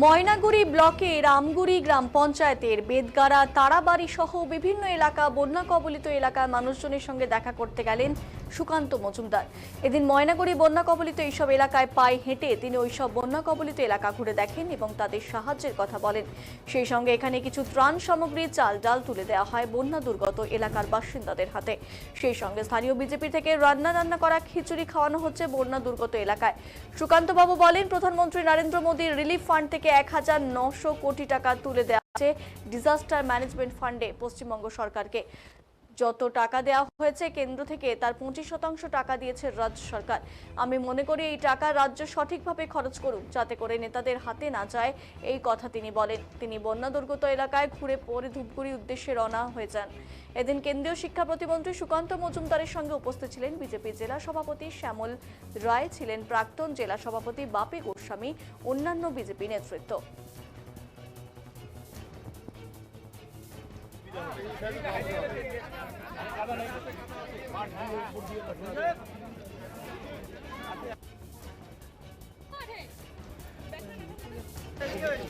ময়নাগুড়ি ব্লকে রামগুড়ি গ্রাম পঞ্চায়েতের বেদগাড়া তারাবাড়ি সহ বিভিন্ন এলাকা বন্যা কবলিত এলাকার মানুষজনের সঙ্গে দেখা করতে গেলেন সুকান্ত মজুমদার। এদিন ময়নাগুড়ি বন্যা কবলিত এইসব এলাকায় পায়ে হেঁটে তিনি ওইসব বন্যা কবলিত এলাকা ঘুরে দেখেন এবং তাদের সাহায্যের কথা বলেন। সেই সঙ্গে এখানে কিছু ত্রাণ সামগ্রী, চাল ডাল তুলে দেওয়া হয় বন্যা দুর্গত এলাকার বাসিন্দাদের হাতে। সেই সঙ্গে স্থানীয় বিজেপি থেকে রান্না রান্না করা খিচুড়ি খাওয়ানো হচ্ছে বন্যা দুর্গত এলাকায়। সুকান্তবাবু বলেন, প্রধানমন্ত্রী নরেন্দ্র মোদীর রিলিফ ফান্ড থেকে এক হাজার নশো কোটি টাকা তুলে দেওয়া হচ্ছে ডিজাস্টার ম্যানেজমেন্ট ফান্ডে পশ্চিমবঙ্গ সরকারকে। যত টাকা দেওয়া হয়েছে, কেন্দ্র থেকে তার পঁচিশ শতাংশ টাকা দিয়েছে রাজ্য সরকার। আমি মনে করি এই টাকা রাজ্য সঠিকভাবে খরচ করুক, যাতে করে নেতাদের হাতে না যায় এই কথা তিনি বলেন। তিনি বন্যা দুর্গত এলাকায় ঘুরে পরে ধূপগুড়ি উদ্দেশ্যে রওনা হয়ে যান। এদিন কেন্দ্রীয় শিক্ষা প্রতিমন্ত্রী সুকান্ত মজুমদারের সঙ্গে উপস্থিত ছিলেন বিজেপি জেলা সভাপতি শ্যামল রায়, ছিলেন প্রাক্তন জেলা সভাপতি বাপি গোস্বামী, অন্যান্য বিজেপি নেতৃত্ব।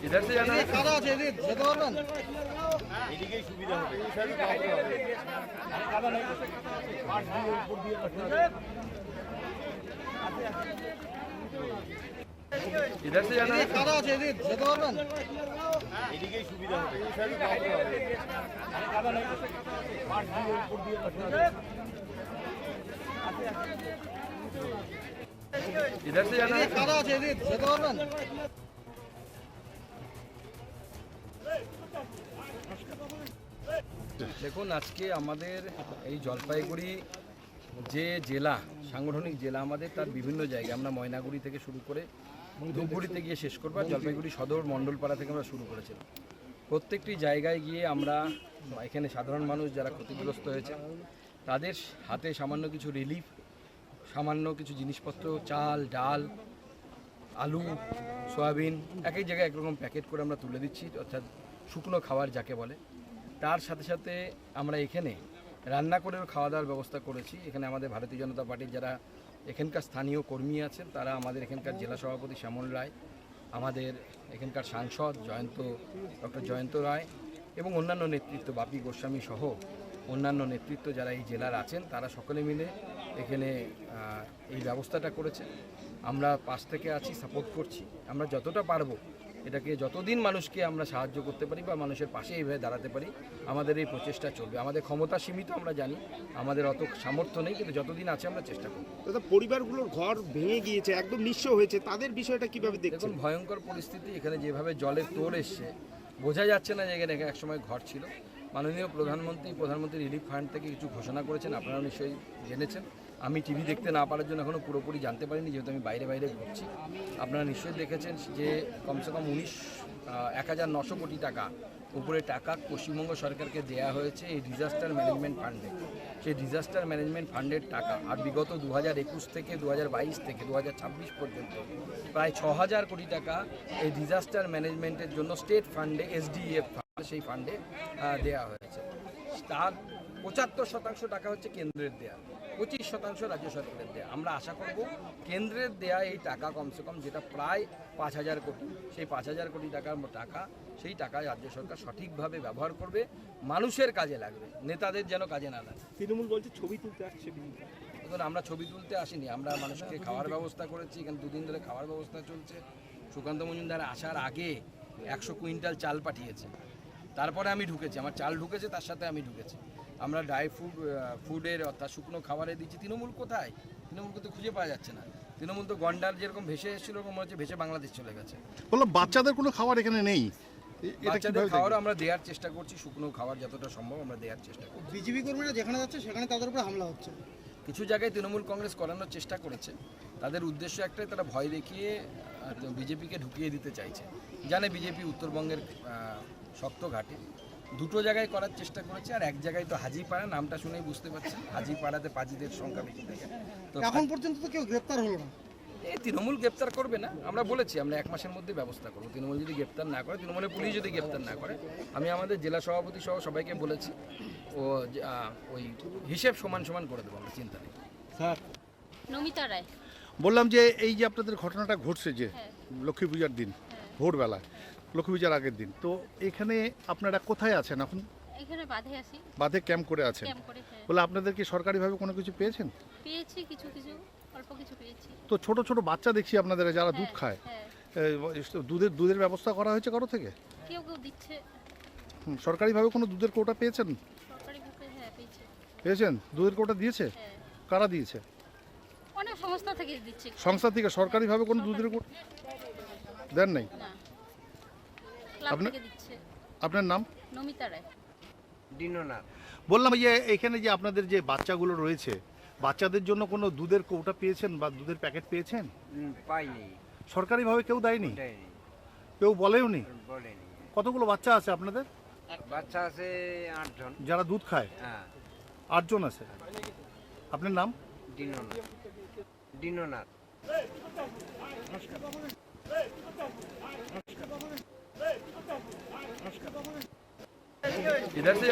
इधर से जाना है কাদা আছে এদিকে যেতে পারবেন इधर से আছে এদিকে সুবিধা হবে হবে এদিকে দেখুন, আজকে আমাদের এই জলপাইগুড়ি যে জেলা, সাংগঠনিক জেলা আমাদের, তার বিভিন্ন জায়গায় আমরা ময়নাগুড়ি থেকে শুরু করে ধূপগুড়িতে গিয়ে শেষ করব। জলপাইগুড়ি সদর মণ্ডলপাড়া থেকে আমরা শুরু করেছিলাম। প্রত্যেকটি জায়গায় গিয়ে আমরা এখানে সাধারণ মানুষ যারা ক্ষতিগ্রস্ত হয়েছে, তাদের হাতে সামান্য কিছু রিলিফ সামান্য কিছু জিনিসপত্র, চাল, ডাল, আলু, সয়াবিন, এক এক জায়গায় একরকম প্যাকেট করে আমরা তুলে দিচ্ছি, অর্থাৎ শুকনো খাবার যাকে বলে। তার সাথে সাথে আমরা এখানে রান্না করেও খাওয়া দাওয়ার ব্যবস্থা করেছি। এখানে আমাদের ভারতীয় জনতা পার্টির যারা এখানকার স্থানীয় কর্মী আছেন তারা আমাদের এখানকার জেলা সভাপতি শ্যামল রায় আমাদের এখানকার সাংসদ জয়ন্ত ডক্টর জয়ন্ত রায় এবং অন্যান্য নেতৃত্ব বাপি গোস্বামী সহ অন্যান্য নেতৃত্ব যারা এই জেলার আছেন তারা সকলে মিলে এখানে এই ব্যবস্থাটা করেছে আমরা পাশ থেকে আছি সাপোর্ট করছি। আমরা যতটা পারব এটাকে যতদিন মানুষকে আমরা সাহায্য করতে পারি বা মানুষের পাশে এইভাবে দাঁড়াতে পারি আমাদের এই প্রচেষ্টা চলবে। আমাদের ক্ষমতা সীমিত আমরা জানি। আমাদের অত সামর্থ্য নেই কিন্তু যতদিন আছে আমরা চেষ্টা করব। দাদা পরিবারগুলোর ঘর ভেঙে গিয়েছে একদম নিঃস্ব হয়েছে তাদের বিষয়টা কীভাবে দেখুন ভয়ঙ্কর পরিস্থিতি। এখানে যেভাবে জলের তোর এসছে বোঝা যাচ্ছে না যে এখানে এক সময় ঘর ছিল। মাননীয় প্রধানমন্ত্রী প্রধানমন্ত্রী রিলিফ ফান্ড থেকে কিছু ঘোষণা করেছেন আপনারা নিশ্চয়ই জেনেছেন। আমি টিভি দেখতে না পারার জন্য এখনও পুরোপুরি জানতে পারিনি, যেহেতু আমি বাইরে বাইরে ঘুরছি। আপনারা নিশ্চয়ই দেখেছেন যে কমসে কম উনিশ এক হাজার নশো কোটি টাকা উপরে টাকা পশ্চিমবঙ্গ সরকারকে দেয়া হয়েছে এই ডিজাস্টার ম্যানেজমেন্ট ফান্ডে সেই ডিজাস্টার ম্যানেজমেন্ট ফান্ডের টাকা আর বিগত দু একুশ থেকে দু বাইশ থেকে দু হাজার ছাব্বিশ পর্যন্ত প্রায় ছ হাজার কোটি টাকা এই ডিজাস্টার ম্যানেজমেন্টের জন্য স্টেট ফান্ডে এসডিএফ ফান্ড সেই ফান্ডে দেওয়া হয়েছে। তার পঁচাত্তর শতাংশ টাকা হচ্ছে কেন্দ্রের দেয়া। পঁচিশ শতাংশ রাজ্য সরকারের দেয়া। আমরা আশা করব কেন্দ্রের দেয়া এই টাকা কমসে কম যেটা প্রায় পাঁচ হাজার কোটি সেই পাঁচ হাজার কোটি টাকার টাকা সেই টাকা রাজ্য সরকার সঠিকভাবে ব্যবহার করবে মানুষের কাজে লাগবে নেতাদের যেন কাজে না লাগে। তৃণমূল বলছে ছবি তুলতে আসছে। দেখুন আমরা ছবি তুলতে আসিনি আমরা মানুষকে খাওয়ার ব্যবস্থা করেছি এখানে দুদিন ধরে খাওয়ার ব্যবস্থা চলছে। সুকান্ত মজুমদার আসার আগে একশো কুইন্টাল চাল পাঠিয়েছে। তারপরে আমি ঢুকেছি আমার চাল ঢুকেছে তার সাথে আমি ঢুকেছি। আমরা ড্রাই ফুড ফুডের অর্থাৎ শুকনো খাবারে দিচ্ছি। তৃণমূল কোথায়? তৃণমূল তো খুঁজে পাওয়া যাচ্ছে না। তৃণমূল তো গন্ডার যেরকম ভেসে এসেছিল ওরকম মনে হচ্ছে ভেসে বাংলাদেশ চলে গেছে। বললাম বাচ্চাদের কোনো খাবার এখানে নেই। বাচ্চাদের কীভাবে খাওয়ারও আমরা দেওয়ার চেষ্টা করছি শুকনো খাবার যতটা সম্ভব আমরা দেওয়ার চেষ্টা করছি। বিজেপি কর্মীরা যেখানে যাচ্ছে সেখানে তাদের উপরে হামলা হচ্ছে। কিছু জায়গায় তৃণমূল কংগ্রেস করানোর চেষ্টা করেছে। তাদের উদ্দেশ্য একটাই তারা ভয় দেখিয়ে বিজেপিকে ঢুকিয়ে দিতে চাইছে। জানে বিজেপি উত্তরবঙ্গের আহ, শক্ত ঘাটে। দুটো জায়গায় করার চেষ্টা করেছে আর এক জায়গায় তো হাজিপাড়া নামটা শুনেই বুঝতে পারছেন। হাজিপাড়াতে পাজিদের সংখ্যা বেশি থাকে। তো এখন পর্যন্ত তো কেউ গ্রেপ্তার হলো না। এই তৃণমূল গ্রেপ্তার করবে না। আমরা বলেছি আমরা এক মাসের মধ্যে ব্যবস্থা করব। তৃণমূল যদি গ্রেপ্তার না করে তৃণমূলের পুলিশ যদি গ্রেপ্তার না করে আমি আমাদের জেলা সভাপতি সহ সবাইকে বলেছি ও যে, ওই হিসেব সমান সমান করে দেবো আমরা চিন্তা নেই। নমিতা রায়। বললাম যে এই যে আপনাদের ঘটনাটা ঘটছে যে হ্যাঁ। লক্ষ্মী পূজার দিন ভোরবেলায় লক্ষ্মী পূজার আগের দিন। তো এখানে আপনারা কোথায় আছেন এখন? এখানে বাঁধে আসি বাঁধে ক্যাম্প করে আছেন। ক্যাম্প করে হ্যাঁ। বলে আপনাদের কি সরকারিভাবে কোনো কিছু পেয়েছেন? পেয়েছি কিছু কিছু অল্প কিছু পেয়েছি। তো ছোট ছোট বাচ্চা দেখছি আপনাদের যারা দুধ হ্যাঁ, খায়। হ্যাঁ। এ, দুধের দুধের ব্যবস্থা করা হয়েছে কারও থেকে? কেউ কেউ দিচ্ছে। হুম, সরকারিভাবে কোনো দুধের কৌটা পেয়েছেন? সরকারি ভাবে হ্যাঁ পেয়েছে। পেয়েছেন? দুধের কৌটা দিয়েছে? হ্যাঁ। কারা দিয়েছে? অনেক সংস্থা থেকে দিচ্ছে। সংস্থা থেকে সরকারিভাবে কোনো দুধের কৌটা দেন নাই? না। ক্লাব আপনার নাম নমিতা রায় ডিনোনা বললাম যে এখানে যে আপনাদের যে বাচ্চাগুলো রয়েছে বাচ্চাদের জন্য কোনো দুধের কৌটা পেয়েছেন বা দুধের প্যাকেট পেয়েছেন পাইনি সরকারিভাবে কেউ দেয়নি কেউ বলেওনি কতগুলো বাচ্চা আছে আপনাদের বাচ্চা আছে আটজন যারা দুধ খায় হ্যাঁ আটজন আছে আপনার নাম ডিনোনা ডিনোনাথ নমস্কার İlerse